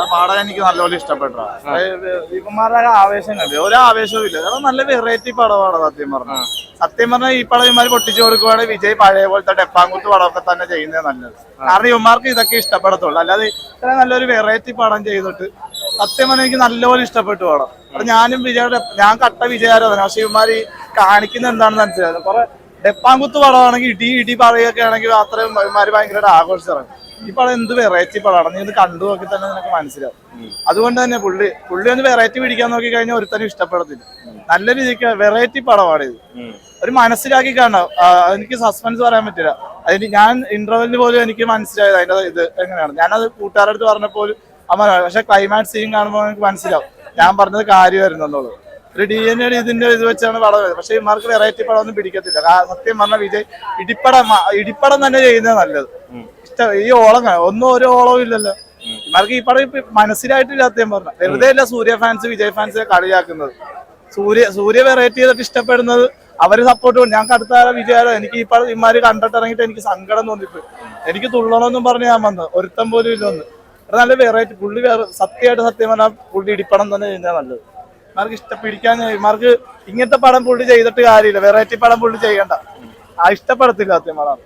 ആ പാടം എനിക്ക് നല്ലപോലെ ഇഷ്ടപ്പെട്ട ഇവന്മാരുടെ ആവേശം കണ്ടു ഒരു ആവേശവും ഇല്ല. കാരണം നല്ല വെറൈറ്റി പടമാണ് സത്യം പറഞ്ഞ. സത്യം പറഞ്ഞാൽ ഈ പടം ഇവന്മാർ പൊട്ടിച്ചു കൊടുക്കുവാണെങ്കിൽ വിജയ് പഴയ പോലത്തെ ഡെപ്പാങ്കുത്ത് പടമൊക്കെ തന്നെ ചെയ്യുന്നത് നല്ലത്. കാരണം ഇവന്മാർക്ക് ഇതൊക്കെ ഇഷ്ടപ്പെടത്തുള്ളൂ. അല്ലാതെ ഇത്ര നല്ലൊരു വെറൈറ്റി പടം ചെയ്തിട്ട് സത്യം പറഞ്ഞാൽ എനിക്ക് നല്ലപോലെ ഇഷ്ടപ്പെട്ടു പടം. അപ്പൊ ഞാനും വിജയുടെ ഞാൻ കട്ട വിജയാരാധന പക്ഷെ ഇവന്മാർ ഈ കാണിക്കുന്ന എന്താണെന്ന് മനസ്സിലായത് കുറെ ഡെപ്പാങ്കുത്ത് പടമാണെങ്കിൽ ഇടി ഇടി പറയുകയൊക്കെ ആണെങ്കിൽ അത്രയും ഇവന്മാർ ഭയങ്കരമായിട്ട് ആഘോഷിച്ചിറങ്ങും. ഈ പടം എന്ത് വെറൈറ്റി പടമാണ് നീ ഇത് കണ്ടു നോക്കി തന്നെ നിനക്ക് മനസ്സിലാവും. അതുകൊണ്ട് തന്നെ പുള്ളി പുള്ളി ഒന്ന് വെറൈറ്റി പിടിക്കാൻ നോക്കി കഴിഞ്ഞാൽ ഒരുത്തനും ഇഷ്ടപ്പെടത്തില്ല നല്ല രീതിക്ക് വെറൈറ്റി പടമാണ് ഇത്. ഒരു മനസ്സിലാക്കി കാണാം എനിക്ക് സസ്പെൻസ് പറയാൻ പറ്റില്ല. അതിന് ഞാൻ ഇന്റർവെല്ലിന് പോലും എനിക്ക് മനസ്സിലായത് അതിന്റെ ഇത് എങ്ങനെയാണ്. ഞാനത് കൂട്ടുകാരടുത്ത് പറഞ്ഞപ്പോൾ അമ്മ പക്ഷെ ക്ലൈമാക്സ് സീൻ കാണുമ്പോൾ എനിക്ക് മനസ്സിലാവും. ഞാൻ പറഞ്ഞത് കാര്യമായിരുന്നു എന്നുള്ളത്. ഒരു ഡി എൻ എയുടെ ഇതിന്റെ ഇത് വെച്ചാണ് പടം വരുന്നത്. പക്ഷെ ഇമാർക്ക് വെറൈറ്റി പടം ഒന്നും പിടിക്കത്തില്ല. സത്യം പറഞ്ഞ വിജയ് ഇടിപ്പടം ഇടിപ്പടം തന്നെ ചെയ്യുന്നത് നല്ലത്. ഈ ഓളം. ഒന്നും ഒരു ഓളവും ഇല്ലല്ലോ. ഇമാർക്ക് ഈ പടം മനസ്സിലായിട്ടില്ല സത്യം പറഞ്ഞ വെറുതെ അല്ല സൂര്യ ഫാൻസ് വിജയ് ഫാൻസ് കളിയാക്കുന്നത്. സൂര്യ സൂര്യ വെറൈറ്റി ചെയ്തിട്ട് ഇഷ്ടപ്പെടുന്നത് അവർ സപ്പോർട്ട് ഞാൻ അടുത്ത വിജയാലോ എനിക്ക് ഈ പടം ഇമാര് കണ്ടിട്ട് ഇറങ്ങിയിട്ട് എനിക്ക് സങ്കടം തോന്നിപ്പോയി. എനിക്ക് തുള്ളണമെന്നും പറഞ്ഞ് ഞാൻ വന്നത് ഒരുത്തം പോലും ഇല്ലൊന്ന് നല്ല വെറൈറ്റി പുള്ളി വേറെ സത്യമായിട്ട് സത്യം പറഞ്ഞാൽ പുള്ളി ഇടിപ്പടം തന്നെ ചെയ്യുന്നത് നല്ലത്. ഇമാർക്ക് ഇഷ്ടപ്പിടിക്കാൻ ഇമാർക്ക് ഇങ്ങനത്തെ പടം പുള്ളി ചെയ്തിട്ട് കാര്യമില്ല. വെറൈറ്റി പടം പുള്ളി ചെയ്യണ്ട. ആ ഇഷ്ടപ്പെടത്തില്ല സത്യം പറഞ്ഞാൽ